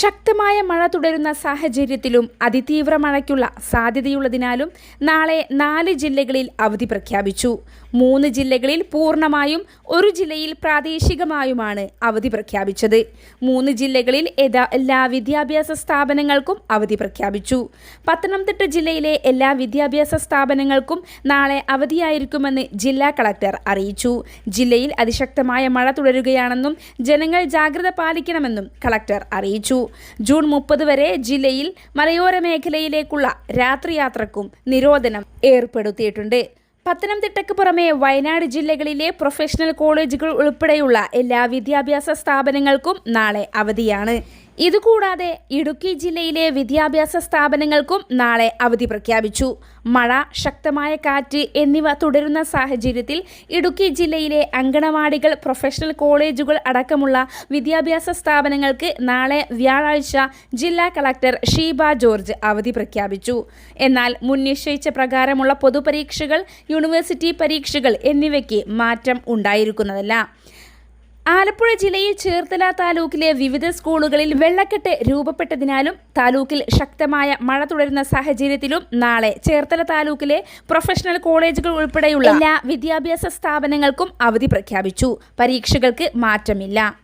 ശക്തമായ മഴ തുടരുന്ന സാഹചര്യത്തിലും അതിതീവ്ര മഴയ്ക്കുള്ള സാധ്യതയുള്ളതിനാലും നാളെ നാല് ജില്ലകളിൽ അവധി പ്രഖ്യാപിച്ചു. മൂന്ന് ജില്ലകളിൽ പൂർണമായും ഒരു ജില്ലയിൽ പ്രാദേശികമായുമാണ് അവധി പ്രഖ്യാപിച്ചത്. മൂന്ന് ജില്ലകളിൽ എല്ലാ വിദ്യാഭ്യാസ സ്ഥാപനങ്ങൾക്കും അവധി പ്രഖ്യാപിച്ചു. പത്തനംതിട്ട ജില്ലയിലെ എല്ലാ വിദ്യാഭ്യാസ സ്ഥാപനങ്ങൾക്കും നാളെ അവധിയായിരിക്കുമെന്ന് ജില്ലാ കളക്ടർ അറിയിച്ചു. ജില്ലയിൽ അതിശക്തമായ മഴ തുടരുകയാണെന്നും ജനങ്ങൾ ജാഗ്രത പാലിക്കണമെന്നും കളക്ടർ അറിയിച്ചു. ജൂൺ മുപ്പത് വരെ ജില്ലയിൽ മലയോര മേഖലയിലേക്കുള്ള രാത്രിയാത്രക്കും നിരോധനം ഏർപ്പെടുത്തിയിട്ടുണ്ട്. പത്തനംതിട്ടയ്ക്ക് പുറമെ വയനാട് ജില്ലകളിലെ പ്രൊഫഷണൽ കോളേജുകൾ ഉൾപ്പെടെയുള്ള എല്ലാ വിദ്യാഭ്യാസ സ്ഥാപനങ്ങൾക്കും നാളെ അവധിയാണ്. ഇതുകൂടാതെ ഇടുക്കി ജില്ലയിലെ വിദ്യാഭ്യാസ സ്ഥാപനങ്ങൾക്കും നാളെ അവധി പ്രഖ്യാപിച്ചു. മഴ ശക്തമായ കാറ്റ് എന്നിവ തുടരുന്ന സാഹചര്യത്തിൽ ഇടുക്കി ജില്ലയിലെ അങ്കണവാടികൾ പ്രൊഫഷണൽ കോളേജുകൾ അടക്കമുള്ള വിദ്യാഭ്യാസ സ്ഥാപനങ്ങൾക്ക് നാളെ വ്യാഴാഴ്ച ജില്ലാ കളക്ടർ ഷീബ ജോർജ് അവധി പ്രഖ്യാപിച്ചു. എന്നാൽ മുൻ നിശ്ചയിച്ച പ്രകാരമുള്ള പൊതുപരീക്ഷകൾ യൂണിവേഴ്സിറ്റി പരീക്ഷകൾ എന്നിവയ്ക്ക് മാറ്റം ഉണ്ടായിരിക്കുന്നതല്ല. ആലപ്പുഴ ജില്ലയിൽ ചേർത്തല താലൂക്കിലെ വിവിധ സ്കൂളുകളിൽ വെള്ളക്കെട്ട് രൂപപ്പെട്ടതിനാലും താലൂക്കിൽ ശക്തമായ മഴ തുടരുന്ന സാഹചര്യത്തിലും നാളെ ചേർത്തല താലൂക്കിലെ പ്രൊഫഷണൽ കോളേജുകൾ ഉൾപ്പെടെയുള്ള എല്ലാ വിദ്യാഭ്യാസ സ്ഥാപനങ്ങൾക്കും അവധി പ്രഖ്യാപിച്ചു. പരീക്ഷകൾക്ക് മാറ്റമില്ല.